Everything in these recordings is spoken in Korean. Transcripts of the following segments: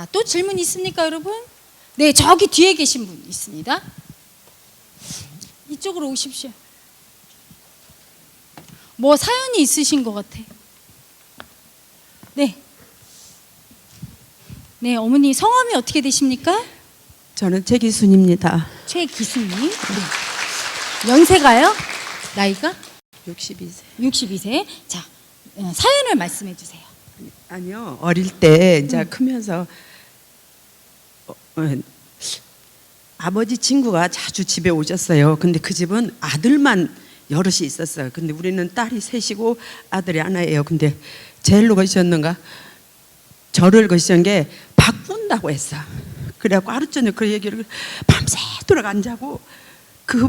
자, 또 질문 있습니까, 여러분? 네, 저기 뒤에 계신 분 있습니다. 이쪽으로 오십시오. 뭐 사연이 있으신 것 같아. 네. 네, 어머니 성함이 어떻게 되십니까? 저는 최기순입니다. 최기순님. 네. 연세가요? 나이가 62세. 62세. 자, 어, 사연을 말씀해 주세요. 아니요. 어릴 때 이제 크면서 어, 어, 아버지 친구가 자주 집에 오셨어요. 근데 그 집은 아들만 여럿이 있었어요. 근데 우리는 딸이 셋이고 아들이 하나예요. 근데 제일로 거셨는가 저를 거시는 게 바꾼다고 했어. 그래갖고 하루 종일 그 얘기를 밤새도록 안 자고 그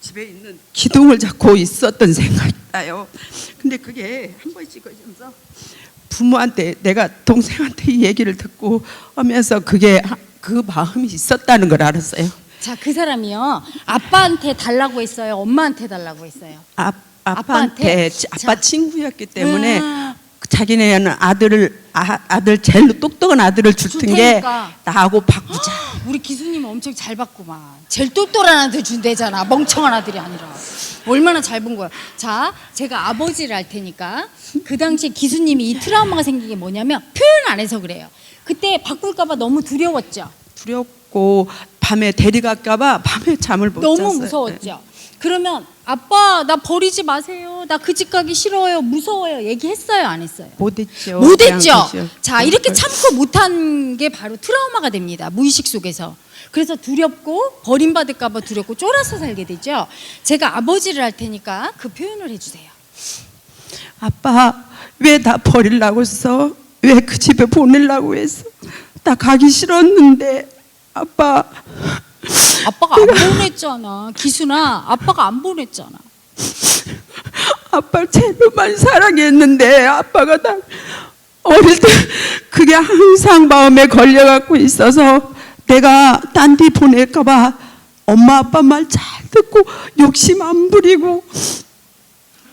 집에 있는 기둥을 잡고 있었던 생각이 나요. 근데 그게 한 번씩 거시면서 부모한테 내가 동생한테 이 얘기를 듣고 하면서 그게 하- 그 마음이 있었다는 걸 알았어요. 자, 그 사람이요. 아빠한테 달라고 했어요. 엄마한테 달라고 했어요. 아, 아빠한테? 아빠한테 치- 아빠 자. 친구였기 때문에 음. 자기네는 아들을 아, 아들 제일 똑똑한 아들을 줄 줄텐 게 테니까. 나하고 바꾸자. 우리 기수님 엄청 잘 봤구만. 제일 똘똘한 아들 준대잖아. 멍청한 아들이 아니라. 얼마나 잘 본 거야. 자, 제가 아버지를 할 테니까 그 당시에 기수님이 이 트라우마가 생긴 게 뭐냐면 표현 안 해서 그래요. 그때 바꿀까봐 너무 두려웠죠. 두렵고 밤에 데려갈까봐 밤에 잠을 못 너무 잤어요. 무서웠죠. 그러면 아빠 나 버리지 마세요. 나 그 집 가기 싫어요. 무서워요. 얘기했어요, 안 했어요? 못했죠. 못했죠. 자 이렇게 참고 못한 게 바로 트라우마가 됩니다. 무의식 속에서. 그래서 두렵고 버림받을까 봐 두렵고 쫄아서 살게 되죠. 제가 아버지를 할 테니까 그 표현을 해 주세요. 아빠 왜 나 버리려고 했어? 왜 그 집에 보내려고 했어? 나 가기 싫었는데 아빠 아빠가 안 보냈잖아. 기순아, 아빠가 안 보냈잖아. 아빠 제로만 사랑했는데 아빠가 나 어릴 때 그게 항상 마음에 걸려갖고 있어서 내가 딴 데 보낼까봐 엄마 아빠 말 잘 듣고 욕심 안 부리고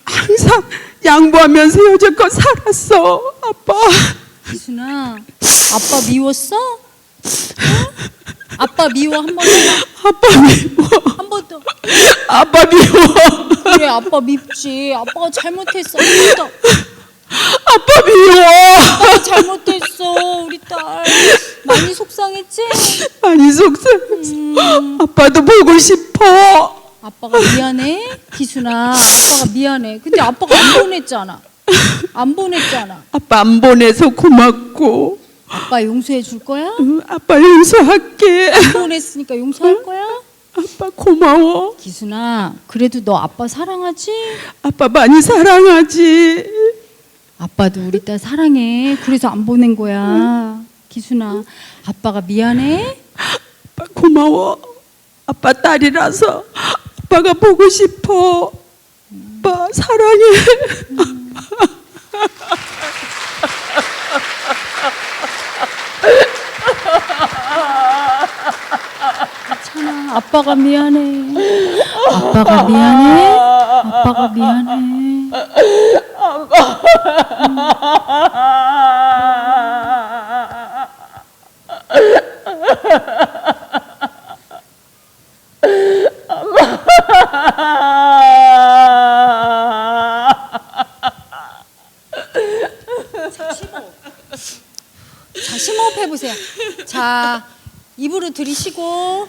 항상 양보하면서 여태껏 살았어 아빠 기순아, 아빠 미웠어? 어? 아빠 미워 한번 더. 아빠 미워 한 번 더. 아빠 미워 그래, 아빠 밉지. 아빠가 잘못했어. 한번 더. 아빠 미워 아빠가 잘못했어, 우리 딸. 많이 속상했지? 많이 속상했어 아빠도 보고 싶어 아빠가 미안해, 기순아. 아빠가 미안해. 근데 아빠가 안 보냈잖아. 안 보냈잖아. 아빠 안 보내서 고맙고 아빠 용서해 줄 거야? 응, 아빠 용서할게 안 보냈으니까 용서할 거야? 아빠 고마워 기순아, 그래도 너 아빠 사랑하지? 아빠 많이 사랑하지 아빠도 우리 딸 사랑해. 그래서 안 보낸 거야. 기순아, 아빠가 미안해? 아빠 고마워 아빠 딸이라서 아빠가 보고 싶어 아빠 사랑해 아. 아빠가 미안해. 아빠가 미안해. 아빠가 미안해. 자, 심호흡 해보세요. 자, 입으로 들이쉬고,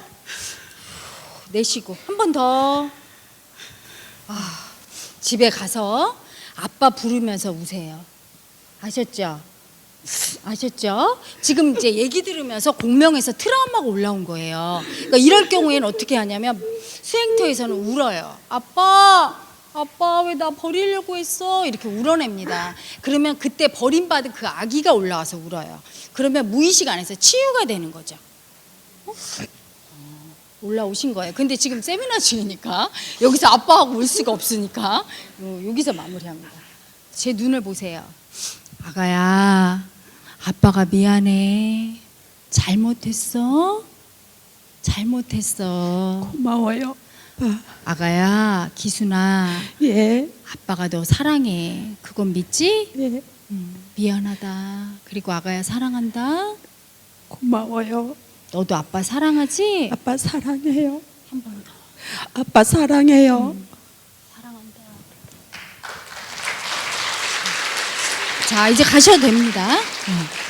내쉬고, 한 번 더. 아, 집에 가서 아빠 부르면서 우세요. 아셨죠? 아셨죠? 지금 이제 얘기 들으면서 공명에서 트라우마가 올라온 거예요. 그러니까 이럴 경우에는 어떻게 하냐면 수행터에서는 울어요. 아빠, 아빠 왜 나 버리려고 했어? 이렇게 울어냅니다. 그러면 그때 버림받은 그 아기가 올라와서 울어요. 그러면 무의식 안에서 치유가 되는 거죠. 올라오신 거예요. 근데 지금 세미나 중이니까 여기서 아빠하고 울 수가 없으니까 요- 여기서 마무리합니다. 제 눈을 보세요. 아가야, 아빠가 미안해. 잘못했어. 잘못했어. 고마워요 아빠 아가야, 기순아, 예, 아빠가 너 사랑해. 그건 믿지? 예. 음, 미안하다. 그리고 아가야 사랑한다. 고마워요. 너도 아빠 사랑하지? 아빠 사랑해요. 한 번 더. 아빠 사랑해요. 사랑한다. 자, 이제 가셔도 됩니다. 어.